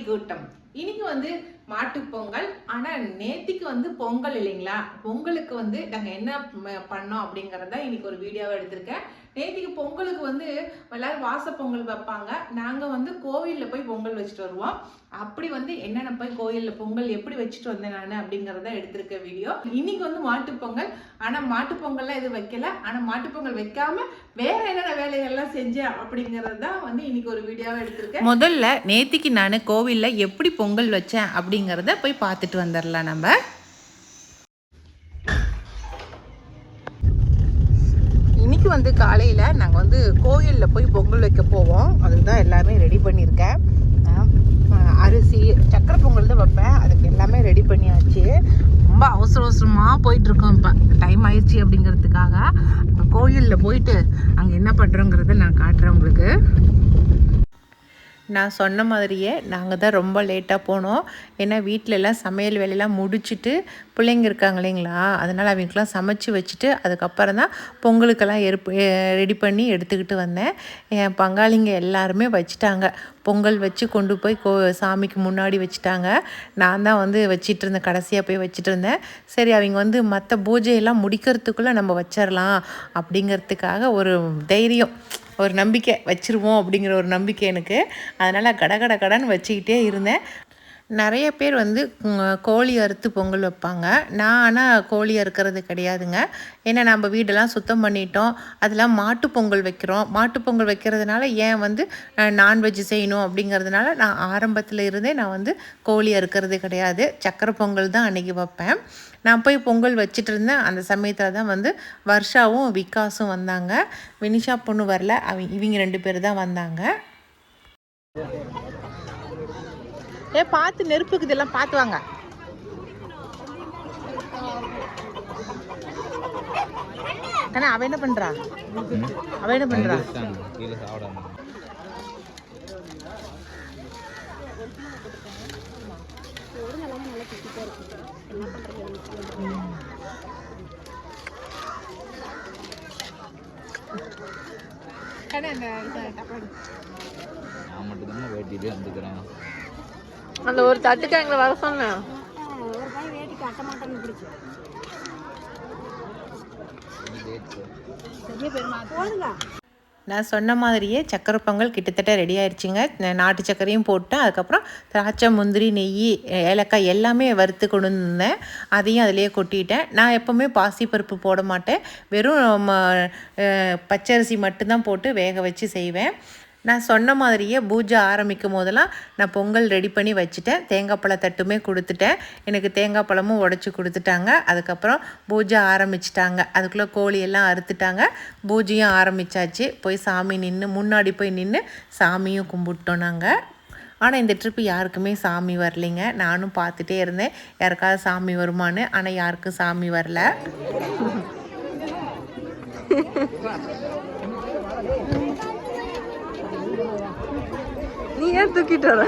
கூட்டம் இன்னைக்கு வந்து மாட்டுப்பொங்கல் ஆனால் நேத்திக்கு வந்து பொங்கல் இல்லைங்களா? பொங்கலுக்கு வந்து நாங்கள் என்ன பண்ணோம் அப்படிங்கிறத இன்னைக்கு ஒரு வீடியோவை எடுத்திருக்கேன். நேத்திக்கு பொங்கலுக்கு வந்து எல்லாரும் வாச பொங்கல் வைப்பாங்க. நாங்கள் வந்து கோவிலில் போய் பொங்கல் வச்சுட்டு வருவோம். அப்படி வந்து என்னென்ன போய் கோயிலில் பொங்கல் எப்படி வச்சுட்டு வந்தேன் நான் அப்படிங்கிறத எடுத்திருக்க வீடியோ இன்னைக்கு வந்து மாட்டுப்பொங்கல் ஆனால் மாட்டுப் பொங்கல்லாம் எதுவும் வைக்கல. ஆனால் மாட்டுப் பொங்கல் வைக்காம வேற என்னென்ன வேலைகள்லாம் செஞ்சேன் அப்படிங்கிறது தான் வந்து இன்னைக்கு ஒரு வீடியோவை எடுத்திருக்கேன். முதல்ல நேத்திக்கு நான் கோவிலில் எப்படி பொங்கல் வச்சேன் அப்படிங்கிறத போய் பார்த்துட்டு வந்துடலாம் நம்ம. இன்னைக்கு வந்து காலையில் நாங்கள் வந்து கோயிலில் போய் பொங்கல் வைக்க போவோம். அதுக்கு தான் எல்லாமே ரெடி பண்ணியிருக்கேன். அரிசி சக்கரை பொங்கல் தான் வைப்பேன். அதுக்கு எல்லாமே ரெடி பண்ணியாச்சு. ரொம்ப அவசர அவசரமாக போயிட்டுருக்கோம் இப்போ. டைம் ஆயிடுச்சு அப்படிங்கிறதுக்காக. இப்போ கோயிலில் போயிட்டு அங்கே என்ன பண்ணுறோங்கிறத நான் காட்டுறேன் உங்களுக்கு. நான் சொன்ன மாதிரியே நாங்கள் தான் ரொம்ப லேட்டாக போனோம். ஏன்னா வீட்டில எல்லாம் சமையல் வேலையெல்லாம் முடிச்சுட்டு பிள்ளைங்க இருக்காங்க இல்லைங்களா? அதனால் அவங்களுக்குலாம் சமைச்சு வச்சுட்டு அதுக்கப்புறம் தான் பொங்கலுக்கெல்லாம் எருப்பு ரெடி பண்ணி எடுத்துக்கிட்டு வந்தேன். என் பங்காளிங்க எல்லாருமே வச்சுட்டாங்க. பொங்கல் வச்சு கொண்டு போய் கோ சாமிக்கு முன்னாடி வச்சுட்டாங்க. நான் தான் வந்து வச்சிட்டு இருந்தேன். கடைசியாக போய் வச்சுட்டு இருந்தேன். சரி அவங்க வந்து மற்ற பூஜையெல்லாம் முடிக்கிறதுக்குள்ளே நம்ம வச்சிடலாம் அப்படிங்கிறதுக்காக ஒரு தைரியம். ஒரு நம்பிக்கை வச்சிருவோம் அப்படிங்கிற ஒரு நம்பிக்கை எனக்கு. அதனால் கட கட கடன்னு வச்சுக்கிட்டே இருந்தேன். நிறைய பேர் வந்து கோழி அறுத்து பொங்கல் வைப்பாங்க. நான் ஆனால் கோழி அறுக்கிறது கிடையாதுங்க. ஏன்னா நம்ம வீடெல்லாம் சுத்தம் பண்ணிட்டோம். அதெல்லாம் மாட்டு பொங்கல் வைக்கிறோம். மாட்டு பொங்கல் வைக்கிறதுனால ஏன் வந்து நான்வெஜ் செய்யணும் அப்படிங்கிறதுனால நான் ஆரம்பத்தில் இருந்தே நான் வந்து கோழி அறுக்கிறது கிடையாது. சக்கரை பொங்கல் தான் அன்றைக்கி வைப்பேன். நான் போய் பொங்கல் வச்சுட்டு இருந்தேன். அந்த சமயத்தில் தான் வந்து வர்ஷாவும் விகாஸும் வந்தாங்க. வினிஷா பொண்ணு வரல. அவங்க இவங்க ரெண்டு பேர் தான் வந்தாங்க. ஏ பார்த்து நெருப்புக்கு இதெல்லாம் பார்த்து வாங்க. அண்ணா அவ என்ன பண்றா? அவ என்ன பண்றா? நான் மட்டும்தான் வேட்டிட்டு வந்துக்கிறேன். அந்த ஒரு தட்டுக்கு எங்களை வர சொன்னேன். நான் சொன்ன மாதிரியே சக்கரை பொங்கல் கிட்டத்தட்ட ரெடி ஆயிடுச்சுங்க நாட்டு சக்கரையும் போட்டேன். அதுக்கப்புறம் திராட்சை முந்திரி நெய் ஏலக்காய் எல்லாமே வறுத்து கொண்டு வந்தேன் அதையும் அதிலேயே கொட்டிட்டேன். நான் எப்போவுமே பாசிப்பருப்பு போட மாட்டேன். வெறும் ம- பச்சரிசி மட்டும்தான் போட்டு வேக வச்சு செய்வேன். நான் சொன்ன மாதிரியே பூஜை ஆரம்பிக்கும் போதெல்லாம் நான் பொங்கல் ரெடி பண்ணி வச்சுட்டேன். தேங்காய் பழ தட்டுமே கொடுத்துட்டேன். எனக்கு தேங்காய் பழமும் உடச்சி கொடுத்துட்டாங்க. அதுக்கப்புறம் பூஜை ஆரம்பிச்சிட்டாங்க. அதுக்குள்ளே கோழியெல்லாம் அறுத்துட்டாங்க. பூஜையும் ஆரம்பிச்சாச்சு. போய் சாமி நின்று முன்னாடி போய் நின்று சாமியும் கும்பிட்டோம் நாங்கள் ஆனால் இந்த ட்ரிப்பு யாருக்குமே சாமி வரலைங்க. நானும் பார்த்துட்டே இருந்தேன். யாருக்காவது சாமி வருமான்னு. ஆனால் யாருக்கும் சாமி வரல. ஏன் தூக்கிட்டு வர?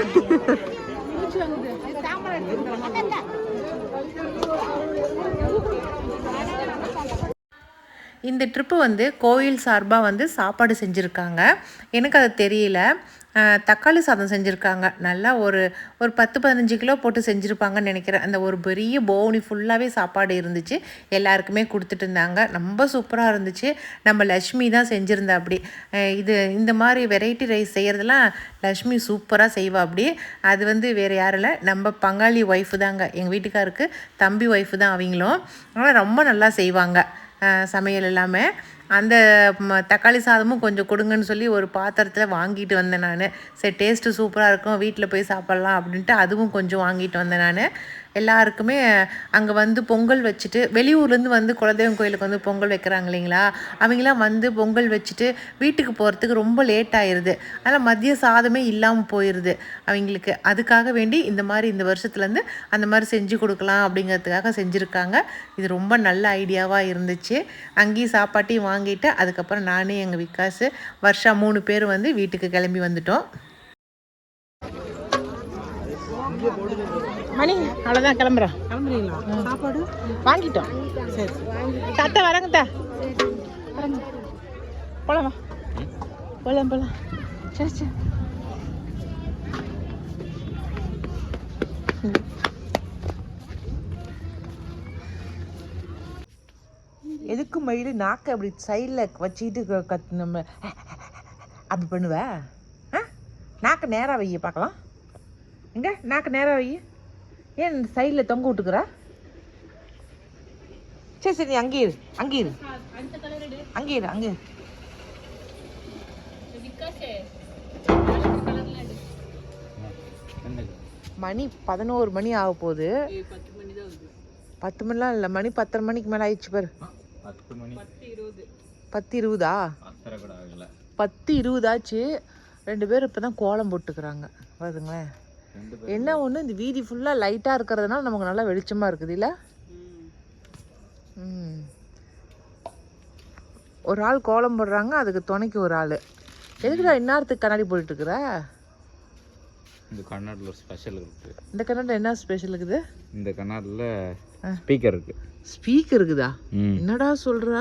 இந்த ட்ரிப்பு வந்து கோயில் சார்பாக வந்து சாப்பாடு செஞ்சுருக்காங்க. எனக்கு அது தெரியல. தக்காளி சாதம் செஞ்சுருக்காங்க. நல்லா ஒரு ஒரு பத்து பதினஞ்சு கிலோ போட்டு செஞ்சுருப்பாங்கன்னு நினைக்கிறேன். அந்த ஒரு பெரிய பவுனி ஃபுல்லாகவே சாப்பாடு இருந்துச்சு. எல்லாருக்குமே கொடுத்துட்டு இருந்தாங்க. ரொம்ப சூப்பராக இருந்துச்சு. நம்ம லக்ஷ்மி தான் செஞ்சுருந்தா அப்படி. இது இந்த மாதிரி வெரைட்டி ரைஸ் செய்கிறதெல்லாம் லக்ஷ்மி சூப்பராக செய்வா அப்படி. அது வந்து வேறு யாரும் இல்லை. நம்ம பங்காளி ஒய்ஃபு தாங்க. எங்கள் வீட்டுக்காருக்கு தம்பி ஒய்ஃபு தான் அவங்களும். ஆனால் ரொம்ப நல்லா செய்வாங்க. சமையல் எல்லாமே அந்த தக்காளி சாதமும் கொஞ்சம் கொடுங்கன்னு சொல்லி ஒரு பாத்திரத்தில் வாங்கிட்டு வந்தேன் நான். சரி டேஸ்ட்டு சூப்பராக இருக்கும். வீட்டில் போய் சாப்பிட்லாம் அப்படின்ட்டு அதுவும் கொஞ்சம் வாங்கிட்டு வந்தேன் நான். எல்லாருக்குமே அங்கே வந்து பொங்கல் வச்சுட்டு வெளியூர்லேருந்து வந்து குலதெய்வம் கோயிலுக்கு வந்து பொங்கல் வைக்கிறாங்க இல்லைங்களா? அவங்களாம் வந்து பொங்கல் வச்சுட்டு வீட்டுக்கு போகிறதுக்கு ரொம்ப லேட் ஆயிடுது அதனால் மதிய சாதமே இல்லாமல் போயிடுது அவங்களுக்கு. அதுக்காக வேண்டி இந்த மாதிரி இந்த வருஷத்துலேருந்து அந்த மாதிரி செஞ்சு கொடுக்கலாம் அப்படிங்கிறதுக்காக செஞ்சுருக்காங்க. இது ரொம்ப நல்ல ஐடியாவாக இருந்துச்சு. அங்கேயும் சாப்பாட்டையும் வாங்கிட்டு அதுக்கப்புறம் நானே எங்கள் விகாஸ் வருஷா மூணு பேர் வந்து வீட்டுக்கு கிளம்பி வந்துட்டோம். மணி அவ்வளோதான் கிளம்புறோம். கிளம்புறீங்களா? சாப்பாடு? வாங்கிட்டோம். சரி தத்தை வரங்கத்தா போலாமா? போலாம் போலாம். சரி சரி. எதுக்கு மயில் நாக்கை அப்படி சைடில் வச்சுக்கிட்டு கத்து நம்ம அப்படி பண்ணுவ? ஆ? நாக்கு நேராக வைய பார்க்கலாம். எங்கே? நாக்கு நேராக வைய. ஏன் இந்த சைடில் தொங்க விட்டுக்குறா? சரி சரி நீ அங்கே இரு அங்கே இரு. அங்கே இரு அங்கே. மணி பதினோரு மணி ஆக போகுது. பத்து மணிலாம் இல்லை மணி பத்தரை மணிக்கு மேலே ஆயிடுச்சு பாரு. பத்து இருபதா? பத்து இருபதாச்சு. ரெண்டு பேரும் இப்போ தான் கோலம் போட்டுக்கிறாங்க. பேர் என்ன ஒன்று இந்த வீதி ஃபுல்லாக லைட்டாக இருக்கிறதுனால நமக்கு நல்லா வெளிச்சமாக இருக்குது இல்லை? ம். ஒரு ஆள் கோலம் போடுறாங்க அதுக்கு துணைக்கு ஒரு ஆள். எதுக்குடா இந்நேரத்துக்கு கண்ணாடி போட்டுருக்குற இந்த கண்ணாடியில் ஒரு ஸ்பெஷல் இருக்கு. இந்த கண்ணாடி என்ன ஸ்பெஷல் இருக்குது? இந்த கண்ணாடியில். ஸ்பீக்கர் இருக்கு. ஸ்பீக்கர் இருக்குதா? என்னடா சொல்கிற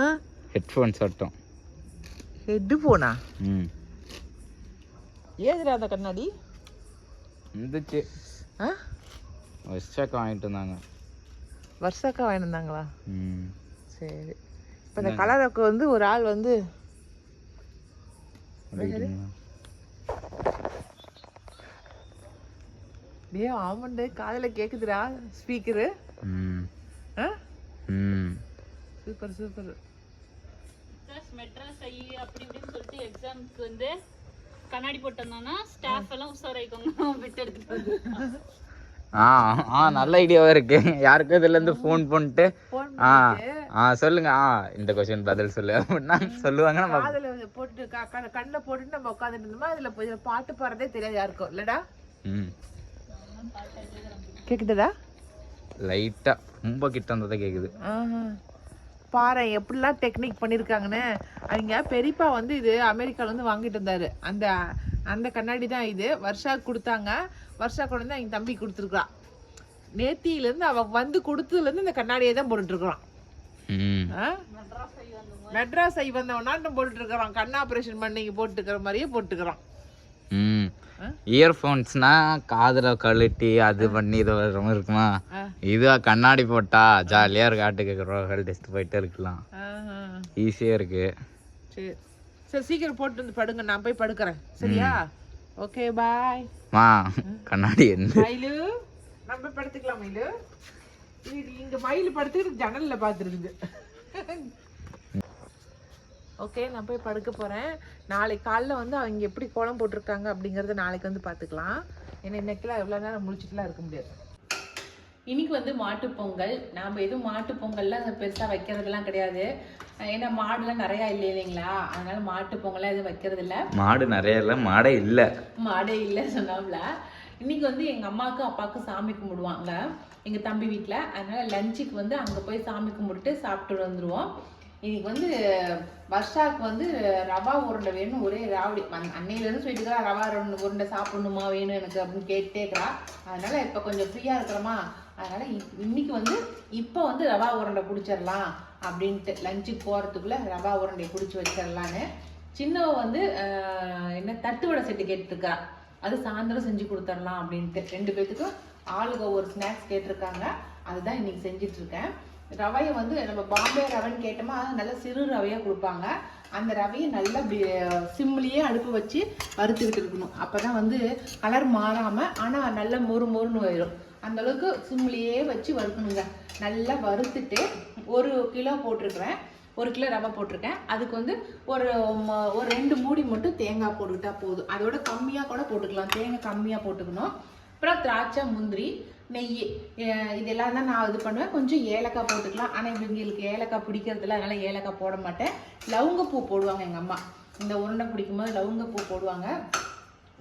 ஹெட்ஃபோன் சட்டம் ஹெட்டு போனா ம். ஏதுடா அந்த கண்ணாடி? இருந்துச்சு ஆ? வருஷாக்கா வாங்கிட்டு வந்தாங்க. வருஷாக்கா வாங்கிட்டு வந்தாங்களா? ம். சரி. இப்போ இந்த கலருக்கு வந்து ஒரு ஆள் வந்து? டே ஆமாண்டு காதில் கேட்குதுடா ஸ்பீக்கரு ம். ஆ? ம். Super super. மெட்ராஸ் மெட்ராஸ் ஐ அப்படி இப்படின்னு சொல்லிட்டு எக்ஸாம்க்கு வந்து கண்ணாடி போட்டு வந்தோம்னா ஸ்டாஃப் எல்லாம் உஷாராயிக்கோங்க. விட்டு எடுத்துட்டு ஆ ஆ நல்ல ஐடியாவா இருக்கு. யாருக்கும் இதுல இருந்து ஃபோன் பண்ணிட்டு ஆ ஆ சொல்லுங்க. ஆ இந்த கொஸ்டின் பதில் சொல்லு. அப்படின்னா சொல்லுவாங்க நம்ம. க- க- கண்ணில் போட்டுட்டு நம்ம உட்காந்துட்டு இருந்தோமா? அதில் போய் பாட்டு பாடுறதே தெரியாது யாருக்கும். இல்லடா? ம். கேக்குதுடா? லைட்டா ரொம்ப கிட்ட வந்ததை கேக்குது. பாரு எப்படிலாம் டெக்னிக் பண்ணியிருக்காங்கன்னு அவங்க பெரியப்பா வந்து இது அமெரிக்கால இருந்து வாங்கிட்டு வந்தாரு அந்த அந்த கண்ணாடி தான் இது. வருஷாக்கு கொடுத்தாங்க. வருஷா கொண்டு வந்து அவங்க தம்பி கொடுத்துருக்கான் நேத்தியிலேருந்து அவ வந்து கொடுத்ததுலேருந்து இந்த கண்ணாடியை தான் போட்டுட்ருக்குறான். மெட்ராஸ் ஐ வந்தவனாட்டம் போட்டுட்ருக்குறான். கண் ஆப்ரேஷன் பண்ணி போட்டுக்கிற மாதிரியே போட்டுக்கிறான். ம்? இயர்ஃபோன்ஸ்னா காதுல கழட்டி அது பண்ணி இது வர மாதிரி இருக்குமா? ஆ. இது கண்ணாடி போட்டா ஜாலியா இருக்கு ஆட்டுக்கு ரோகல் டெஸ்ட் போயிட்டே இருக்கலாம். ஆஹா. ஈஸியா இருக்கு. சரி. சரி சீக்கிரம் போட்டு வந்து படுங்க நான் போய் படுக்கிறேன். சரியா? Okay bye. மா கண்ணாடி என்ன? மயிலு நம்ம படுத்துக்கலாம் மயிலு. இங்க மயில் படுத்துக்கிட்டு ஜன்னல்ல பார்த்துருக்குது ஓகே நான் போய் படுக்க போறேன். நாளைக்கு காலைல வந்து அவங்க எப்படி கோலம் போட்டிருக்காங்க அப்படிங்கறத நாளைக்கு வந்து பார்த்துக்கலாம். ஏன்னா இன்னைக்கெல்லாம் எவ்வளோ நேரம் முழிச்சிட்டுலாம் இருக்க முடியாது. இன்னைக்கு வந்து மாட்டுப் பொங்கல். நாம் எதுவும் மாட்டுப் பொங்கல்லாம் பெருசாக வைக்கிறதுலாம் கிடையாது. ஏன்னா மாடுலாம் நிறையா இல்லை இல்லைங்களா? அதனால மாட்டுப் பொங்கல்லாம் எதுவும் வைக்கிறது இல்ல மாடு நிறைய இல்ல மாடே இல்ல. மாடே இல்லை சொன்னாம்ல இன்னைக்கு வந்து எங்கள் அம்மாவுக்கும் அப்பாவுக்கும் சாமி கும்பிடுவாங்க. எங்கள் தம்பி வீட்டில் அதனால லஞ்சுக்கு வந்து அங்கே போய் சாமி கும்பிட்டு சாப்பிட்டு வந்துடுவோம் இன்னைக்கு வந்து வர்ஷாவுக்கு வந்து ரவா உருண்டை வேணும் ஒரே ராவடி. அன்னையிலேருந்து சொல்லிட்டு இருக்கா ரவா ரெண்டு உருண்டை சாப்பிடணுமா? வேணும் எனக்கு அப்படின்னு கேட்டே அதனால் அதனால இப்போ கொஞ்சம் ஃப்ரீயாக இருக்கிறோமா? அதனால இன்னைக்கு வந்து இப்போ வந்து ரவா உருண்டை பிடிச்சிடலாம் அப்படின்ட்டு லஞ்சுக்கு போகிறதுக்குள்ளே ரவா உருண்டையை பிடிச்சி வச்சிடலான்னு. சின்னவ வந்து என்ன தட்டுவடை செட்டு கேட்டுருக்கா. அது சாயந்தரம் செஞ்சு கொடுத்துடலாம் அப்படின்ட்டு. ரெண்டு பேர்த்துக்கும் ஆளுக ஒரு ஸ்நாக்ஸ் கேட்டிருக்காங்க. அதுதான் இன்னைக்கு செஞ்சிட்ருக்கேன் ரவையை வந்து நம்ம பாம்பே ரவைன்னு கேட்டோமா நல்ல சிறு ரவையாக கொடுப்பாங்க. அந்த ரவையை நல்லா சிம்லேயே அடுப்பு வச்சு வறுத்துக்கிட்டு இருக்கணும். அப்போ தான் வந்து கலர் மாறாமல் ஆனால் நல்ல மொறு மொறுன்னு வரும் அந்தளவுக்கு சிம்லேயே வச்சு வறுக்கணுங்க. நல்லா வறுத்துட்டு ஒரு கிலோ போட்டிருக்கிறேன். ஒரு கிலோ ரவை போட்டிருக்கேன். அதுக்கு வந்து ஒரு ஒரு ரெண்டு மூடி மட்டும் தேங்காய் போட்டுக்கிட்டா போதும். அதோட கம்மியாக கூட போட்டுக்கலாம். தேங்காய் கம்மியாக போட்டுக்கணும். அப்புறம் திராட்சை முந்திரி நெய் இதெல்லாம் தான் நான் இது பண்ணுவேன். கொஞ்சம் ஏலக்காய் போட்டுக்கலாம். ஆனால் இவங்களுக்கு ஏலக்காய் பிடிக்கிறதுல அதனால் ஏலக்காய் போட மாட்டேன். லவங்கப்பூ போடுவாங்க எங்கள் அம்மா. இந்த உருண்டை பிடிக்கும்போது லவங்கப்பூ போடுவாங்க.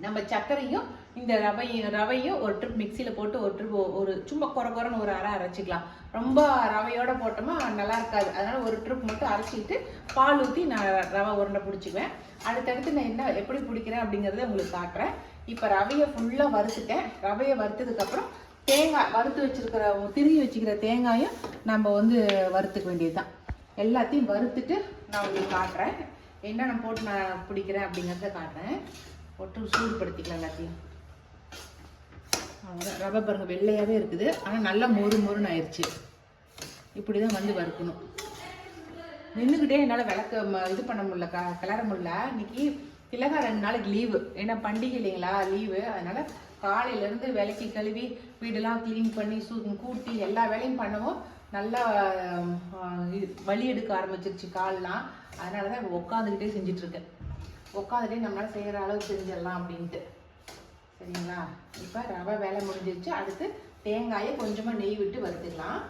நம்ம சர்க்கரையும் இந்த ரவையும் ரவையும் ஒரு ட்ரிப் மிக்சியில் போட்டு ஒரு ட்ரிப் ஒரு சும்மா குறை குறைன்னு ஒரு அரை அரைச்சிக்கலாம். ரொம்ப ரவையோட போட்டோமா நல்லா இருக்காது. அதனால் ஒரு ட்ரிப் மட்டும் அரைச்சிக்கிட்டு பால் ஊற்றி நான் ரவை உருண்டை பிடிச்சிக்குவேன். அடுத்தடுத்து நான் என்ன எப்படி பிடிக்கிறேன் அப்படிங்கிறத உங்களுக்கு காட்டுறேன். இப்போ ரவையை ஃபுல்லாக வறுத்துட்டேன். ரவையை வறுத்ததுக்கப்புறம் தேங்காய் வறுத்து வச்சுருக்கிற திருகி வச்சுக்கிற தேங்காயும் நம்ம வந்து வறுத்துக்க வேண்டியது தான் எல்லாத்தையும் வறுத்துட்டு நான் உங்களுக்கு காட்டுறேன். என்னென்ன போட்டு நான் பிடிக்கிறேன் அப்படிங்கிறத காட்டுறேன். போட்டு சூடுபடுத்திக்கலாம் எல்லாத்தையும். அவ்வளோதான் ரவை பாருங்க வெள்ளையாகவே இருக்குது. ஆனால் நல்லா மொறு மொறுன்னு ஆயிடுச்சு இப்படி தான் வந்து வறுக்கணும். நின்றுக்கிட்டே என்னால் விளக்க இது பண்ண முடியல க கிளற முடியல. இன்னைக்கு திலகா ரெண்டு நாளைக்கு லீவு ஏன்னா பண்டிகை இல்லைங்களா லீவு அதனால் காலையிலேருந்து விளக்கி கழுவி வீடெல்லாம் க்ளீன் பண்ணி சூ கூட்டி எல்லா வேலையும் பண்ணவும் நல்லா இது வலி எடுக்க ஆரம்பிச்சிருச்சு கால்லாம். அதனால தான் உட்காந்துக்கிட்டே செஞ்சிட்ருக்கேன். உட்காந்துட்டே நம்மளால் செய்கிற அளவுக்கு செஞ்சிடலாம் அப்படின்ட்டு. சரிங்களா? இப்போ ரவை வேலை முடிஞ்சிருச்சு. அடுத்து தேங்காயை கொஞ்சமாக நெய் விட்டு வறுத்துக்கலாம்.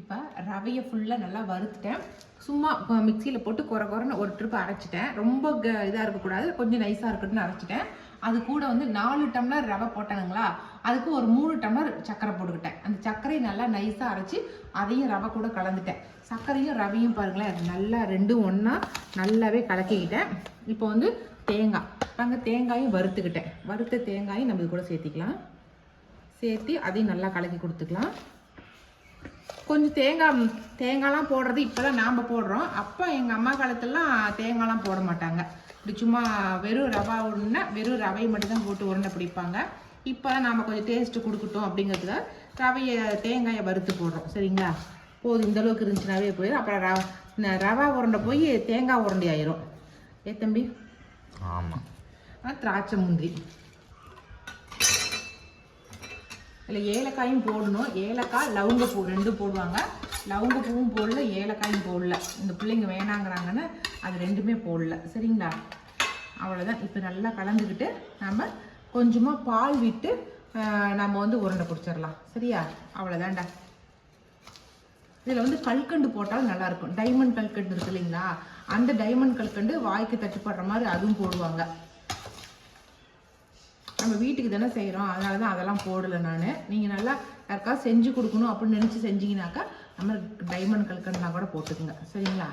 இப்போ ரவையை ஃபுல்லாக நல்லா வறுத்துட்டேன். சும்மா மிக்சியில் போட்டு குறை குறைன்னு ஒரு ட்ரிப் அரைச்சிட்டேன். ரொம்ப க இதாக இருக்கக்கூடாது. கொஞ்சம் நைஸாக இருக்கட்டும்னு அரைச்சிட்டேன். அது கூட வந்து நாலு டம்ளர் ரவை போட்டானுங்களா? அதுக்கு ஒரு மூணு டம்ளர் சர்க்கரை போட்டுக்கிட்டேன். அந்த சர்க்கரையை நல்லா நைஸாக அரைச்சி அதையும் ரவை கூட கலந்துட்டேன். சர்க்கரையும் ரவையும் பாருங்களேன். நல்லா ரெண்டும் ஒன்றா நல்லாவே கலக்கிக்கிட்டேன். இப்போ வந்து தேங்காய். நாங்கள் தேங்காயும் வறுத்துக்கிட்டேன். வறுத்த தேங்காயும் நம்ம இது கூட சேர்த்திக்கலாம். சேர்த்து அதையும் நல்லா கலக்கி கொடுத்துக்கலாம். கொஞ்சம் தேங்காய் தேங்காய்லாம் போடுறது இப்போ தான் நாம் போடுறோம். அப்போ எங்கள் அம்மா காலத்துலலாம் தேங்காய்லாம் போட மாட்டாங்க. இப்படி சும்மா வெறும் ரவா உருண்டை வெறும் ரவை மட்டும் தான் போட்டு உருண்டை பிடிப்பாங்க. இப்போ தான் நாம் கொஞ்சம் டேஸ்ட்டு கொடுக்கட்டும் அப்படிங்கிறதுக்காக ரவையை தேங்காயை வறுத்து போடுறோம். சரிங்களா? போதும் இந்த அளவுக்கு இருந்துச்சுனாவே போயிடும் அப்புறம் ரவ ரவா உருண்டை போய் தேங்காய் உருண்டை ஆயிரும் ஏ தம்பி? ஆமாம் ஆ, திராட்சை முந்திரி. இதில் ஏலக்காயும் போடணும். ஏலக்காய் லவங்கப்பூ ரெண்டும் போடுவாங்க. லவங்கப்பூவும் போடல ஏலக்காயும் போடல. இந்த பிள்ளைங்க வேணாங்கிறாங்கன்னு அது ரெண்டுமே போடல. சரிங்களா? அவ்வளோதான் இப்போ நல்லா கலந்துக்கிட்டு நம்ம கொஞ்சமாக பால் விட்டு நம்ம வந்து உருண்டை பிடிச்சிடலாம். சரியா? அவ்வளோதான்டா இதில் வந்து கல்கண்டு போட்டாலும் நல்லாயிருக்கும். டைமண்ட் கல்கண்டு இருக்கு இல்லைங்களா? அந்த டைமண்ட் கல்கண்டு வாய்க்கு தட்டுப்படுற மாதிரி அதுவும் போடுவாங்க. நம்ம வீட்டுக்கு தானே செய்கிறோம் அதனால தான் அதெல்லாம் போடலை நான். நீங்கள் நல்லா யாருக்கா செஞ்சு கொடுக்கணும் அப்படின்னு நினச்சி செஞ்சீங்கனாக்கா நம்ம டைமண்ட் கல்கண்டெலாம் கூட போட்டுக்குங்க. சரிங்களா?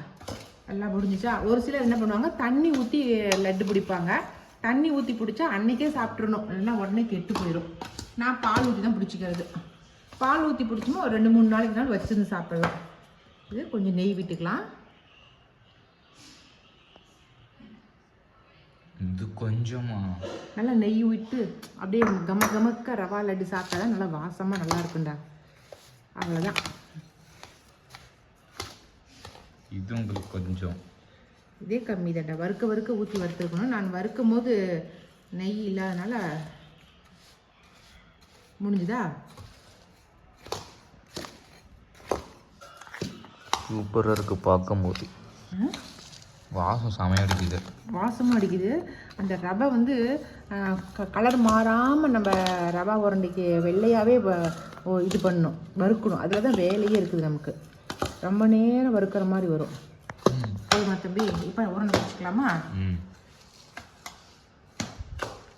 எல்லாம் முடிஞ்சிச்சா? ஒரு சிலர் என்ன பண்ணுவாங்க தண்ணி ஊற்றி லட்டு பிடிப்பாங்க. தண்ணி ஊற்றி பிடிச்சா அன்றைக்கே சாப்பிட்றணும் இல்லைன்னா உடனே கெட்டு போயிடும் நான் பால் ஊற்றி தான் பிடிச்சிக்கிறது. பால் ஊற்றி பிடிச்சோமோ ஒரு ரெண்டு மூணு நாளைக்கு நாள் வச்சுருந்து சாப்பிடலாம். இது கொஞ்சம் நெய் விட்டுக்கலாம். இது கொஞ்சமா நல்லா நெய் விட்டு அப்படியே கம கமக்க ரவா லட்டு சாப்பிட்டா தான் நல்லா வாசமாக நல்லா இருக்கும்டா. அவ்வளோதான் இது உங்களுக்கு கொஞ்சம். இதே கம்மி தான்டா. வறுக்க வறுக்க ஊற்றி வறுத்துருக்கணும். நான் வறுக்கும் போது நெய் இல்லாதனால முடிஞ்சுதா? சூப்பராக இருக்குது பார்க்கும்போது. வாசம் செமையடிக்குது வாசமும் அடிக்குது. அந்த ரவை வந்து கலர் மாறாமல் நம்ம ரவா உருண்டைக்கு வெள்ளையாகவே இது பண்ணணும். வறுக்கணும். அதில் தான் வேலையே இருக்குது நமக்கு. ரொம்ப நேரம் வறுக்கிற மாதிரி வரும். போதுமா தம்பி? இப்போ உருண்டை வச்சுக்கலாமா? ம்.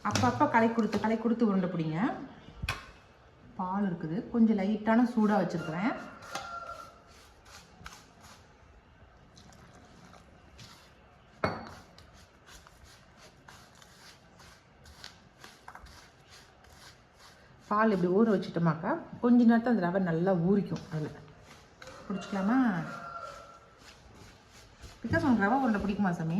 அப்பப்போ களை கொடுத்து களை கொடுத்து உருண்டை பிடிங்க. பால் இருக்குது. கொஞ்சம் லைட்டான சூடாக வச்சுருக்கிறேன். பால் இப்படி ஊற வச்சுட்டோமாக்கா கொஞ்ச நேரத்தில் அந்த ரவை நல்லா ஊறிக்கும் அதில். பிடிச்சிக்கலாமா? பிகாஸ் உனக்கு ரவை உருண்டை பிடிக்குமா சாமி?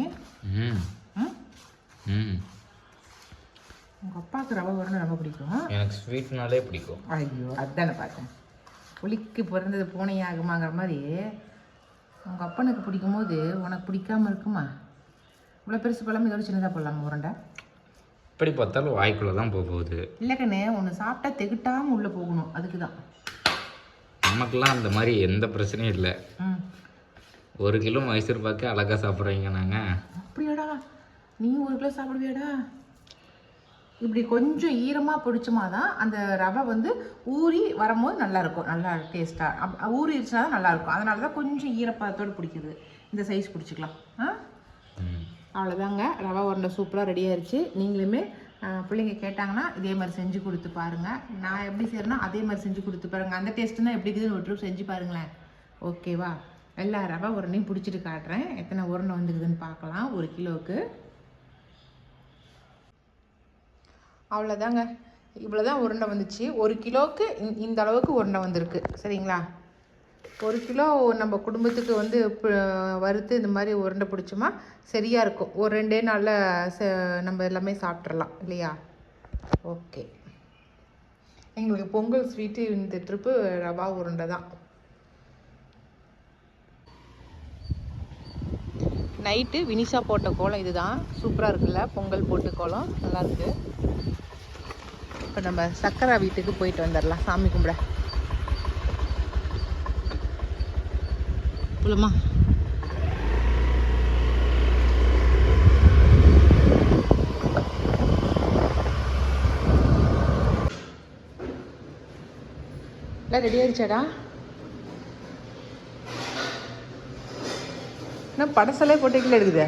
உங்கள் அப்பாவுக்கு ரவை உருண்டை ரொம்ப பிடிக்கும். எனக்கு ஸ்வீட்னாலே பிடிக்கும். ஐயோ அதுதானே பார்த்தேன். புளிக்கு பிறந்தது பூனையாகுமாங்கிற மாதிரி உங்கள் அப்பனுக்கு பிடிக்கும்போது உனக்கு பிடிக்காம இருக்குமா? இவ்வளோ பெருசு பழம் இதோட சின்னதாக போடலாமா உருண்டை? எப்படி பார்த்தாலும் வாய்க்குள்ளே தான் போக போகுது. இல்லை கண்ணு ஒன்று சாப்பிட்டா தெகிட்டாமல் உள்ளே போகணும். அதுக்கு தான் நமக்கெல்லாம் அந்த மாதிரி எந்த பிரச்சனையும் இல்லை. ம். ஒரு கிலோ மைசூர் பாக்கு அழகாக சாப்பிட்றீங்க நாங்கள் அப்படியாடா? நீ ஒரு கிலோ சாப்பிடுவியாடா? இப்படி கொஞ்சம் ஈரமாக பிடிச்சமா தான் அந்த ரவை வந்து ஊறி வரும்போது நல்லா இருக்கும் நல்லா டேஸ்ட்டாக ஊறிடுச்சுனா தான் நல்லா இருக்கும் அதனால தான் கொஞ்சம் ஈரப்பதத்தோடு பிடிக்குது. இந்த சைஸ் பிடிச்சிக்கலாம். ஆ? அவ்வளோதாங்க ரவா உருண்டை சூப்பராக ரெடி ஆயிடுச்சு நீங்களுமே பிள்ளைங்க கேட்டாங்கன்னா இதே மாதிரி செஞ்சு கொடுத்து பாருங்கள் நான் எப்படி செய்கிறேன்னா அதே மாதிரி செஞ்சு கொடுத்து பாருங்கள் அந்த டேஸ்ட்டுனா எப்படி இருக்குதுன்னு ஒரு செஞ்சு பாருங்களேன். ஓகேவா எல்லா ரவை உருண்டையும் பிடிச்சிட்டு காட்டுறேன். எத்தனை உருண்டை வந்துருக்குதுன்னு பார்க்கலாம். ஒரு கிலோவுக்கு. அவ்வளோதாங்க இவ்வளோ தான் உருண்டை வந்துச்சு. ஒரு கிலோவுக்கு இந்த அளவுக்கு உருண்டை வந்திருக்கு. சரிங்களா? ஒரு கிலோ நம்ம குடும்பத்துக்கு வந்து வறுத்து இந்த மாதிரி உருண்டை பிடிச்சோமா சரியாக இருக்கும். ஒரு ரெண்டே நாளில் ச நம்ம எல்லாமே சாப்பிட்றலாம் இல்லையா? ஓகே. எங்களுக்கு பொங்கல் ஸ்வீட்டு இந்த ட்ரிப்பு ரவா உருண்டை தான். நைட்டு வினிஷா போட்ட கோலம் இதுதான். சூப்பராக இருக்குல்ல? பொங்கல் போட்ட கோலம். நல்லாயிருக்கு இப்போ நம்ம சக்கரா வீட்டுக்கு போயிட்டு வந்துடலாம் சாமி கும்பிட. போலாமா எல்லாம் ரெடி ஆயிடுச்சாடா? என்ன படசலே போட்டுக்கல இருக்குது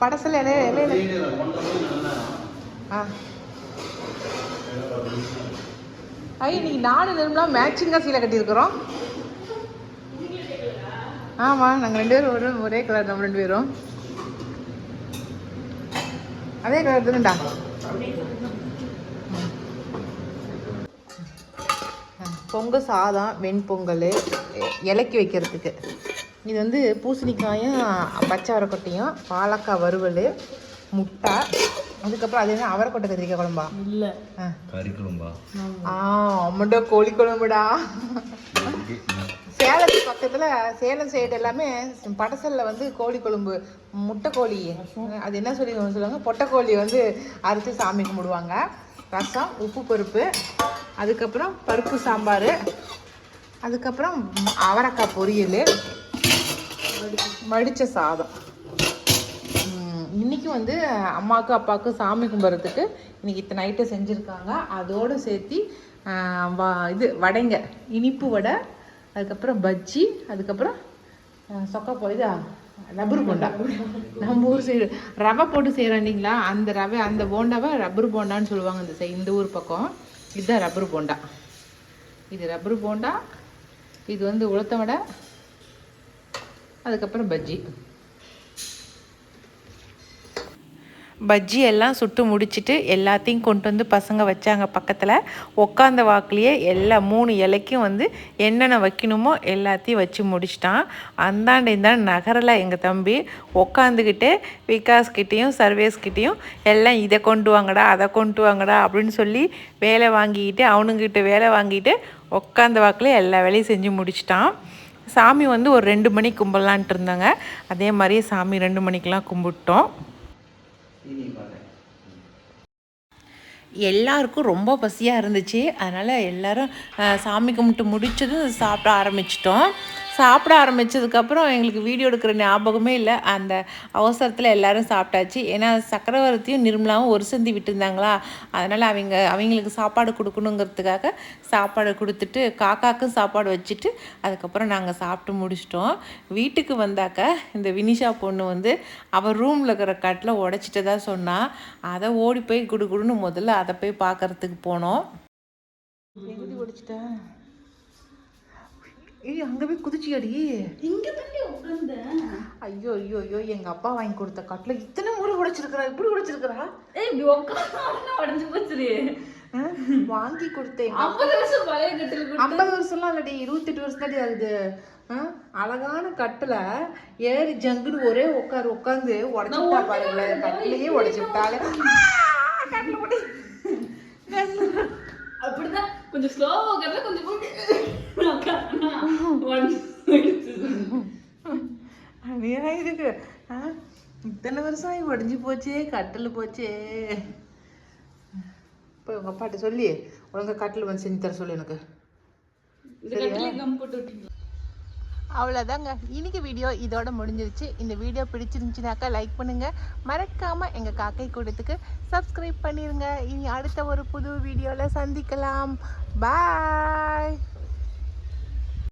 படசல இலைய இலையில ஆ. ஐயோ இன்னைக்கு நாலு நிர்மலா மேட்சிங்காக சீலை கட்டியிருக்கிறோம். ஆமாம் நாங்கள் ரெண்டு பேரும் ஒரு ஒரே கலர் நம்ம ரெண்டு பேரும். அதே கலர் தானேடா? பொங்கல் சாதம் வெண்பொங்கல் இலக்கி வைக்கிறதுக்கு. இது வந்து பூசணிக்காயும் பச்சை வரக்கொட்டையும் பாலக்காய் வறுவல் முட்டை அதுக்கப்புறம் அது என்ன அவரைக்கொட்டை கத்திரிக்காய் குழம்பா? இல்ல. ஆ. கறிக்குழம்பா? ஆ அம்மடா கோழி குழம்புடா. சேலத்து பக்கத்தில் சேலம் சைடு எல்லாமே படசல்ல வந்து கோழி குழம்பு முட்டை கோழி. அது என்ன சொல்லி சொல்லுவாங்க? பொட்டைக்கோழி வந்து அரைச்சி சாமி கும்பிடுவாங்க. ரசம் உப்பு பருப்பு அதுக்கப்புறம் பருப்பு சாம்பார் அதுக்கப்புறம் அவரைக்காய் பொரியல் மடித்த சாதம். இன்றைக்கும் வந்து அம்மாவுக்கு அப்பாவுக்கு சாமி கும்பிட்றதுக்கு இன்றைக்கி இத்தனை நைட்டை செஞ்சுருக்காங்க. அதோடு சேர்த்து வ- இது வடைங்க. இனிப்பு வடை அதுக்கப்புறம் பஜ்ஜி அதுக்கப்புறம் சொக்கா இதா ரப்பர் போண்டா. நம்ம ஊர் சைடு ரவை போட்டு செய்கிறோம் இல்லைங்களா? அந்த ரவை அந்த போண்டாவை ரப்பர் போண்டான்னு சொல்லுவாங்க இந்த சை இந்த ஊர் பக்கம். இதுதான் ரப்பர் போண்டா. இது ரப்பர் போண்டா இது வந்து உளுத்த வடை அதுக்கப்புறம் பஜ்ஜி. பஜ்ஜி எல்லாம் சுட்டு முடிச்சிட்டு எல்லாத்தையும் கொண்டு வந்து பசங்க வச்சாங்க பக்கத்தில். உட்காந்த வாக்குலேயே எல்லா மூணு இலைக்கும் வந்து என்னென்ன வைக்கணுமோ எல்லாத்தையும் வச்சு முடிச்சிட்டான். அந்தாண்டு இந்தாண்ட நகரில் எங்கள் தம்பி. உக்காந்துக்கிட்டு விகாஸ்கிட்டேயும் சர்வேஸ்கிட்டேயும் எல்லாம் இதை கொண்டு வாங்கடா அதை கொண்டு வாங்கடா அப்படின்னு சொல்லி வேலை வாங்கிக்கிட்டு அவனுங்கிட்ட வேலை வாங்கிட்டு உட்காந்த வாக்கில் எல்லா வேலையும் செஞ்சு முடிச்சிட்டான். சாமி வந்து ஒரு ரெண்டு மணிக்கு கும்பிடலான்ட்டு இருந்தாங்க. அதே மாதிரியே சாமி ரெண்டு மணிக்கெலாம் கும்பிட்டோம். எல்லாருக்கும் ரொம்ப பசியாக இருந்துச்சு. அதனால் எல்லாரும் சாமி கும்பிட்டு முடிச்சதும் சாப்பிட ஆரம்பிச்சிட்டோம். சாப்பிட ஆரம்பித்ததுக்கப்புறம் எங்களுக்கு வீடியோ எடுக்கிற ஞாபகமே இல்லை. அந்த அவசரத்தில் எல்லோரும் சாப்பிட்டாச்சு. ஏன்னா சக்கரவர்த்தியும் நிர்மலாவும் ஒரு சந்தி விட்டுருந்தாங்களா? அதனால் அவங்க அவங்களுக்கு சாப்பாடு கொடுக்கணுங்கிறதுக்காக சாப்பாடு கொடுத்துட்டு காக்காக்கும் சாப்பாடு வச்சுட்டு அதுக்கப்புறம் நாங்கள் சாப்பிட்டு முடிச்சிட்டோம். வீட்டுக்கு வந்தாக்க இந்த வினிஷா பொண்ணு வந்து அவள் ரூமில் இருக்கிற கட்டில் உடச்சிட்டதா சொன்னால் அதை ஓடி போய் குடுகுடுன்னு முதல்ல அதை போய் பார்க்கறதுக்கு போனோம். எங்கடி ஏய் அங்கே போய் குதிச்சியாடி. இங்க தள்ளி உட்கார்ந்தேன் ஐயோ ஐயோ ஐயோ எங்க அப்பா வாங்கி கொடுத்த கட்டில் இத்தனை முறை உடைச்சிருக்கிறா இப்படி உடைச்சிருக்கிறா? ஏய் இப்படி உட்கார்ந்து உடஞ்சு போச்சுரு ஆ? வாங்கி கொடுத்தேன் ஐம்பது வருஷம் பழைய கட்டில் கூட ஐம்பது வருஷம்லாம் இல்லடி இருபத்தெட்டு வருஷம் தாண்டி ஆகுது? அழகான கட்டில் ஏறி ஜங்குன்னு ஒரே உட்காரு உட்காந்து உடச்சுட்டா பாருங்களேன் கட்டிலேயே உடச்சு விட்டாலே. அப்படிதான் கொஞ்சம் ஸ்லோவா உட்கார்ந்தா கொஞ்சம் அநியாயம் இருக்கு? இத்தனை வருஷம் உடஞ்சி போச்சே கட்டில் போச்சே. இப்போ உங்கள் அப்பாட்ட சொல்லி ஒழுங்கா கட்டில் வந்து செஞ்சு தர சொல்லு எனக்கு இந்த கட்டிலே கம் போட்டு விட்டீங்க அவ்வளோதாங்க இன்னைக்கு வீடியோ இதோட முடிஞ்சிருச்சு. இந்த வீடியோ பிடிச்சிருந்துச்சுனாக்கா லைக் பண்ணுங்க. மறக்காம எங்க காக்கை கூடத்துக்கு சப்ஸ்கிரைப் பண்ணிருங்க. இனி அடுத்த ஒரு புது வீடியோவில் சந்திக்கலாம். பாய்